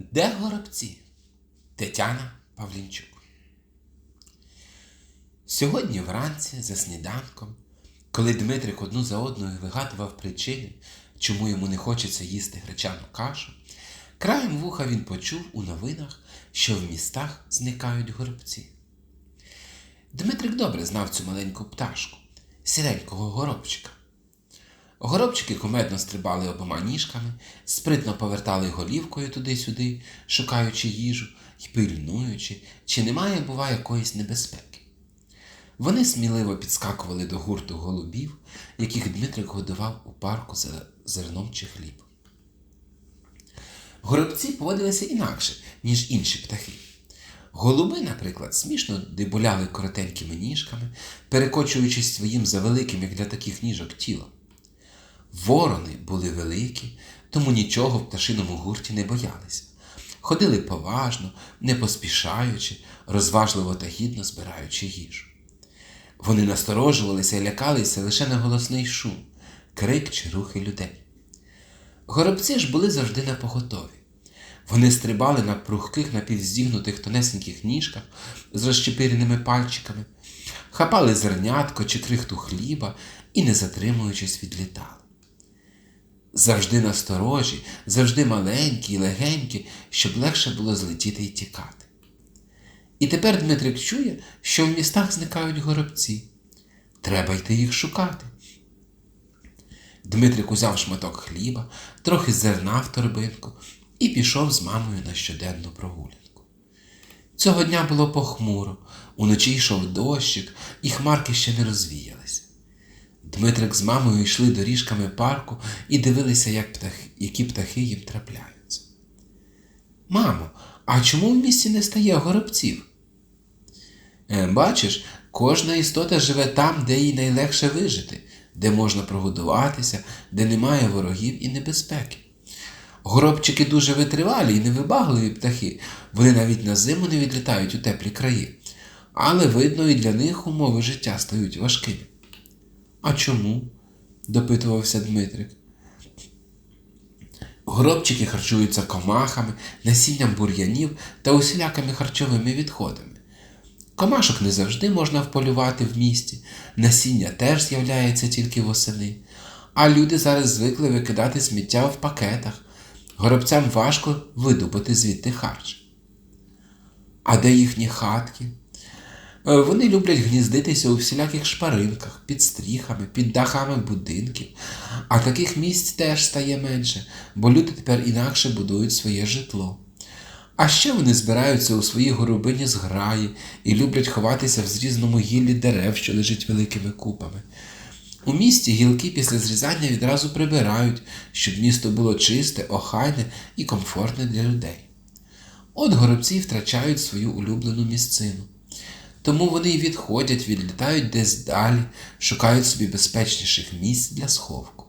Де горобці? Тетяна Павлінчук. Сьогодні вранці за сніданком, коли Дмитрик одну за одною вигадував причини, чому йому не хочеться їсти гречану кашу, краєм вуха він почув у новинах, що в містах зникають горобці. Дмитрик добре знав цю маленьку пташку, сіренького горобчика. Горобчики кумедно стрибали обома ніжками, спритно повертали голівкою туди-сюди, шукаючи їжу і пильнуючи, чи немає, бува, якоїсь небезпеки. Вони сміливо підскакували до гурту голубів, яких Дмитрик годував у парку за зерном чи хлібом. Горобці поводилися інакше, ніж інші птахи. Голуби, наприклад, смішно дебуляли коротенькими ніжками, перекочуючись своїм завеликим, як для таких ніжок, тілом. Ворони були великі, тому нічого в пташиному гурті не боялися. Ходили поважно, не поспішаючи, розважливо та гідно збираючи їжу. Вони насторожувалися і лякалися лише на голосний шум, крик чи рухи людей. Горобці ж були завжди на поготові. Вони стрибали на прухких напівздігнутих тонесеньких ніжках з розчепиреними пальчиками, хапали зернятко чи крихту хліба і, не затримуючись, відлітали. Завжди насторожі, завжди маленькі й легенькі, щоб легше було злетіти й тікати. І тепер Дмитрик чує, що в містах зникають горобці. Треба йти їх шукати. Дмитрик узяв шматок хліба, трохи зерна в торбинку і пішов з мамою на щоденну прогулянку. Цього дня було похмуро, уночі йшов дощик, і хмарки ще не розвіялися. Дмитрик з мамою йшли доріжками парку і дивилися, як птахи, які птахи їм трапляються. Мамо, а чому в місті не стає горобців? Е, бачиш, кожна істота живе там, де їй найлегше вижити, де можна прогодуватися, де немає ворогів і небезпеки. Горобчики дуже витривалі і невибагливі птахи, вони навіть на зиму не відлітають у теплі краї, але видно, і для них умови життя стають важкими. А чому? допитувався Дмитрик. Горобчики харчуються комахами, насінням бур'янів та усілякими харчовими відходами. Комашок не завжди можна вполювати в місті, насіння теж з'являється тільки восени, а люди зараз звикли викидати сміття в пакетах. Горобцям важко видобути звідти харч. А де їхні хатки? Е, Вони люблять гніздитися у всіляких шпаринках, під стріхами, під дахами будинків, а таких місць теж стає менше, бо люди тепер інакше будують своє житло. А ще вони збираються у своїй горобині зграї і люблять ховатися в зрізному гіллі дерев, що лежить великими купами. У місті гілки після зрізання відразу прибирають, щоб місто було чисте, охайне і комфортне для людей. От горобці втрачають свою улюблену місцину. Тому вони відходять, відлітають десь далі, шукають собі безпечніших місць для сховку.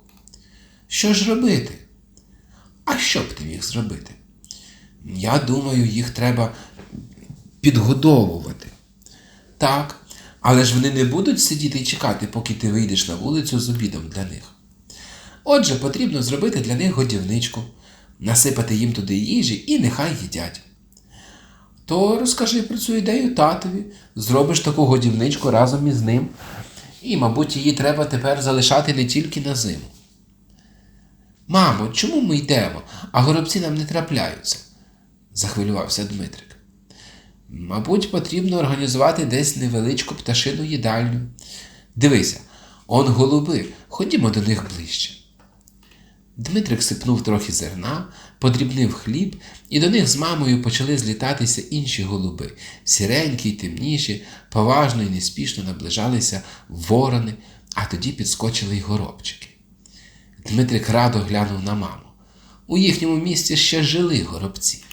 Що ж робити? А що б ти міг зробити? Я думаю, їх треба підгодовувати. Так, але ж вони не будуть сидіти і чекати, поки ти вийдеш на вулицю з обідом для них. Отже, потрібно зробити для них годівничку, насипати їм туди їжі і нехай їдять. То розкажи про цю ідею татові, зробиш таку годівничку разом із ним, і, мабуть, її треба тепер залишати не тільки на зиму. Мамо, чому ми йдемо, а горобці нам не трапляються? захвилювався Дмитрик. Мабуть, потрібно організувати десь невеличку пташину їдальню. Дивися, он голуби, ходімо до них ближче. Дмитрик сипнув трохи зерна, подрібнив хліб, і до них з мамою почали злітатися інші голуби, сіренькі й темніші, поважно і неспішно наближалися ворони, а тоді підскочили й горобчики. Дмитрик радо глянув на маму. У їхньому місці ще жили горобці.